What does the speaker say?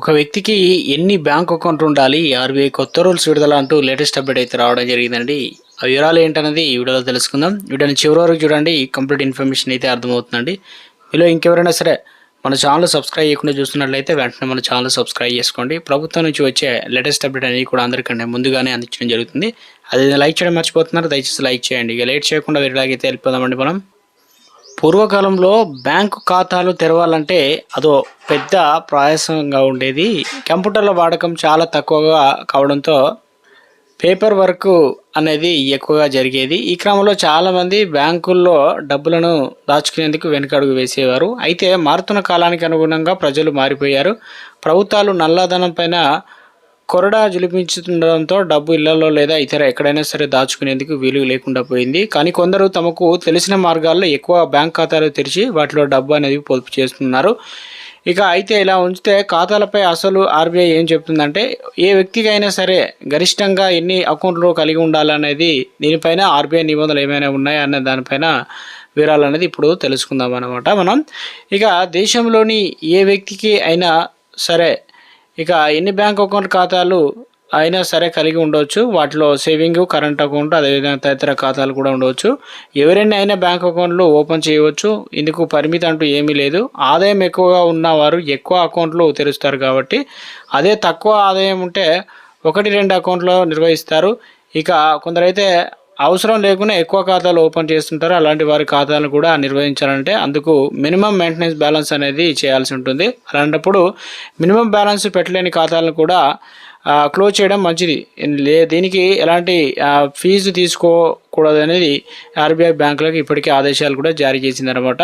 ఒక వ్యక్తికి ఎన్ని బ్యాంక్ అకౌంట్ ఉండాలి ఆర్బీఐ కొత్త రూల్స్ విడుదల అంటూ లేటెస్ట్ అప్డేట్ అయితే రావడం జరిగిందండి. ఆ వివరాలు ఏంటనేది ఈ వీడియోలో తెలుసుకుందాం. వీడియోని చివరి వరకు చూడండి కంప్లీట్ ఇన్ఫర్మేషన్ అయితే అర్థమవుతుందండి. మీలో ఇంకెవరైనా సరే మన ఛానల్ సబ్స్క్రైబ్ చేయకుండా చూస్తున్నట్లయితే వెంటనే మన ఛానల్ సబ్స్క్రైబ్ చేసుకోండి. ప్రభుత్వం నుంచి వచ్చే లేటెస్ట్ అప్డేట్ అనేది కూడా అందరికంటే ముందుగానే అందించడం జరుగుతుంది. అది లైక్ చేయడం మర్చిపోతున్నారు దయచేసి లైక్ చేయండి. ఇక లేట్ చేయకుండా వీరిలాగైతే వెళ్ళిపోదామండి మనం. పూర్వకాలంలో బ్యాంకు ఖాతాలు తెరవాలంటే అదో పెద్ద ప్రయాసంగా ఉండేది. కంప్యూటర్ల వాడకం చాలా తక్కువగా కావడంతో పేపర్ వర్క్ అనేది ఎక్కువగా జరిగేది. ఈ క్రమంలో చాలామంది బ్యాంకుల్లో డబ్బులను దాచుకునేందుకు వెనుకడుగు వేసేవారు. అయితే మారుతున్న కాలానికి అనుగుణంగా ప్రజలు మారిపోయారు. ప్రభుత్వాలు నల్లధనం పైన కొరడా జులిపించుతుండడంతో డబ్బు ఇళ్ళలో లేదా ఇతర ఎక్కడైనా సరే దాచుకునేందుకు వీలు లేకుండా పోయింది. కానీ కొందరు తమకు తెలిసిన మార్గాల్లో ఎక్కువ బ్యాంక్ ఖాతాలు తెరిచి వాటిలో డబ్బు అనేది పొదుపు చేస్తున్నారు. ఇక అయితే ఇలా ఉంచితే ఖాతాలపై అసలు ఆర్బీఐ ఏం చెప్తుందంటే ఏ వ్యక్తికి అయినా సరే గరిష్టంగా ఎన్ని అకౌంట్లు కలిగి ఉండాలనేది దీనిపైన ఆర్బీఐ నిబంధనలు ఏమైనా ఉన్నాయా అనే దానిపైన వివరాలు అనేది ఇప్పుడు తెలుసుకుందాం అనమాట మనం. ఇక దేశంలోని ఏ వ్యక్తికి అయినా సరే ఇక ఎన్ని బ్యాంక్ అకౌంట్ ఖాతాలు అయినా సరే కలిగి ఉండవచ్చు వాటిలో సేవింగ్ కరెంట్ అకౌంట్ అదేవిధంగా తదితర ఖాతాలు కూడా ఉండవచ్చు ఎవరైనా అయినా బ్యాంక్ అకౌంట్లు ఓపెన్ చేయవచ్చు. ఇందుకు పరిమితి అంటూ ఏమీ లేదు. ఆదాయం ఎక్కువగా ఉన్నవారు ఎక్కువ అకౌంట్లు తెరుస్తారు కాబట్టి అదే తక్కువ ఆదాయం ఉంటే ఒకటి రెండు అకౌంట్లో నిర్వహిస్తారు. ఇక కొందరైతే అవసరం లేకుండా ఎక్కువ ఖాతాలు ఓపెన్ చేస్తుంటారు. అలాంటి వారి ఖాతాలను కూడా నిర్వహించాలంటే అందుకు మినిమం మెయింటెనెన్స్ బ్యాలెన్స్ అనేది చేయాల్సి ఉంటుంది. అలాంటప్పుడు మినిమం బ్యాలెన్స్ పెట్టలేని ఖాతాలను కూడా క్లోజ్ చేయడం మంచిది. లే దీనికి ఎలాంటి ఫీజు తీసుకోకూడదు అనేది ఆర్బీఐ బ్యాంకులకు ఇప్పటికే ఆదేశాలు కూడా జారీ చేసిందనమాట